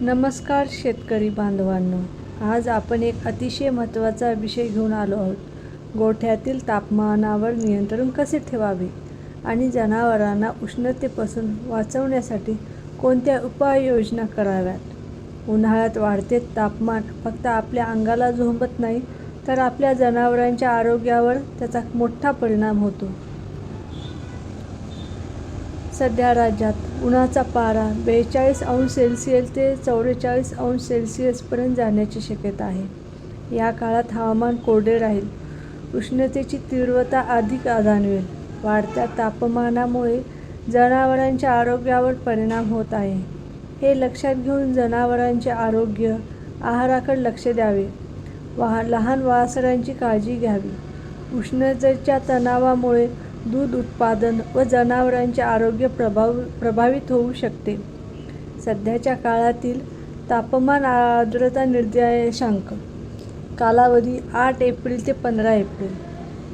नमस्कार शेतकरी बांधवांनो. आज आपण एक अतिशय महत्त्वाचा विषय घेऊन आलो आहोत. गोठ्यातील तापमानावर नियंत्रण कसे ठेवावे आणि जनावरांना उष्णतेपासून वाचवण्यासाठी कोणत्या उपाययोजना कराव्यात? उन्हाळ्यात वाढते तापमान फक्त आपल्या अंगाला झोंबत नाही तर आपल्या जनावरांच्या आरोग्यावर त्याचा मोठा परिणाम होतो. सध्या राज्यात उन्हाचा पारा बेचाळीस अंश सेल्सिअस ते चौवेचाळीस अंश सेल्सिअसपर्यंत जाण्याची शक्यता आहे. या काळात हवामान कोरडे राहील. उष्णतेची तीव्रता अधिक जाणवेल वाढत्या तापमानामुळे जनावरांच्या आरोग्यावर परिणाम होत आहे. हे लक्षात घेऊन जनावरांचे आरोग्य आहाराकडे लक्ष द्यावे. वाह लहान वासरांची काळजी घ्यावी. उष्णतेच्या तणावामुळे दूध उत्पादन व जनावरांचे आरोग्य प्रभाव प्रभावित होऊ शकते. सध्याच्या काळातील तापमान आर्द्रता निर्देशांक. कालावधी आठ एप्रिल ते पंधरा एप्रिल.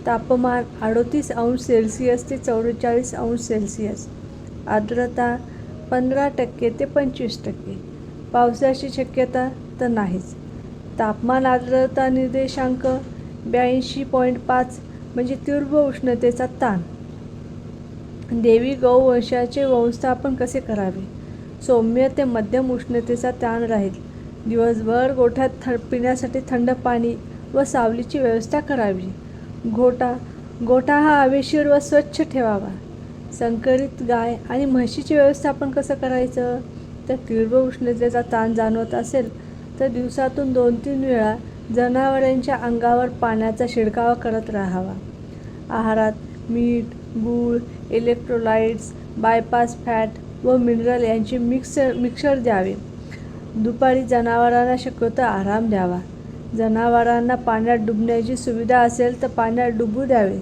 तापमान अडोतीस अंश सेल्सिअस ते चौवेचाळीस अंश सेल्सिअस. आर्द्रता पंधरा टक्के ते पंचवीस टक्के. पावसाची शक्यता तर नाहीच. तापमान आर्द्रता निर्देशांक ब्याऐंशी पॉईंट पाच म्हणजे तीव्र उष्णतेचा ताण. देवी गौवंशाचे व्यवस्थापन कसे करावे? सौम्य ते मध्यम उष्णतेचा ताण राहील. दिवसभर गोठ्यात थ पिण्यासाठी थंड पाणी व सावलीची व्यवस्था करावी. गोठा गोठा हा हवेशीर व स्वच्छ ठेवावा. संकरित गाय आणि म्हशीचे व्यवस्थापन कसं करायचं? तर तीव्र उष्णतेचा ताण जाणवत असेल तर दिवसातून दोन तीन वेळा जनावरांच्या अंगावर पाण्याचा शिडकावा करत राहावा. आहारात मीठ गूळ इलेक्ट्रोलाइट्स बायपास फॅट व मिनरल यांचे मिक्सर मिक्सर द्यावे. दुपारी जनावरांना शक्यतो आराम द्यावा. जनावरांना पाण्यात डुबण्याची सुविधा असेल तर पाण्यात डुबू द्यावे.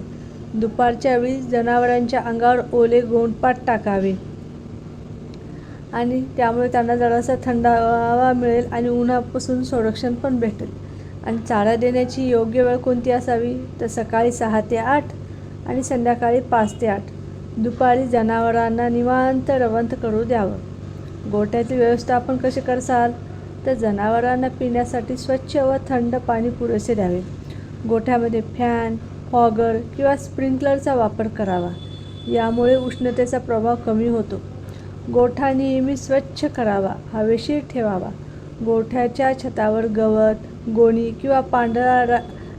दुपारच्या वेळी जनावरांच्या अंगावर ओले गोंडपाट टाकावे. आणि त्यामुळे त्यांना जरासा थंडावा मिळेल आणि उन्हापासून संरक्षण पण भेटेल. आणि चारा देण्याची योग्य वेळ कोणती असावी? तर सकाळी सहा ते आठ आणि संध्याकाळी पाच ते आठ. दुपारी जनावरांना निवांत रवंथ करू द्यावं. गोठ्याचे व्यवस्थापन कसे करसाल? तर जनावरांना पिण्यासाठी स्वच्छ व थंड पाणी पुरेसे द्यावे. गोठ्यामध्ये फॅन फॉगर किंवा स्प्रिंकलरचा वापर करावा. यामुळे उष्णतेचा प्रभाव कमी होतो. गोठा नेहमी स्वच्छ करावा हवेशीर ठेवावा. गोठ्याच्या छतावर गवत गोणी किंवा पांढरा र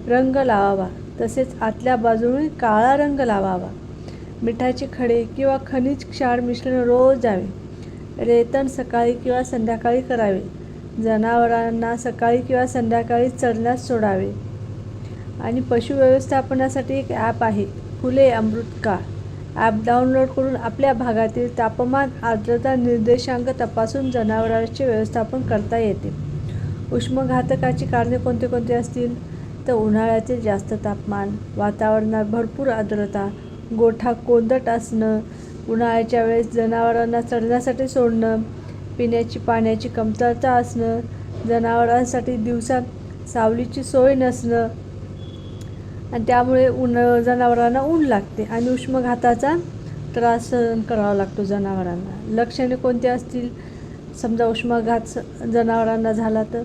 रंग लावावा. तसेच आतल्या बाजूने काळा रंग लावावा. मिठाचे खडे किंवा खनिज क्षार मिश्रण रोज द्यावे. रेतन सकाळी किंवा संध्याकाळी करावे. जनावरांना सकाळी किंवा संध्याकाळी चरण्यास सोडावे. आणि पशु व्यवस्थापनासाठी एक ॲप आहे फुले अमृतका ॲप डाउनलोड करून आपल्या भागातील तापमान आर्द्रता निर्देशांक तपासून जनावरांचे व्यवस्थापन करता येते. उष्मघातकाची कारणे कोणते कोणते असतील? तर उन्हाळ्याचे जास्त तापमान वातावरणात भरपूर आर्द्रता गोठा कोंदट असणं उन्हाळ्याच्या वेळेस जनावरांना चढण्यासाठी सोडणं पिण्याची पाण्याची कमतरता असणं जनावरांसाठी दिवसात सावलीची सोय नसणं आणि त्यामुळे ऊन जनावरांना ऊन लागते आणि उष्मघाताचा त्रास सहन करावा लागतो जनावरांना. लक्षणे कोणती असतील? समजा उष्माघात स जनावरांना झाला तर?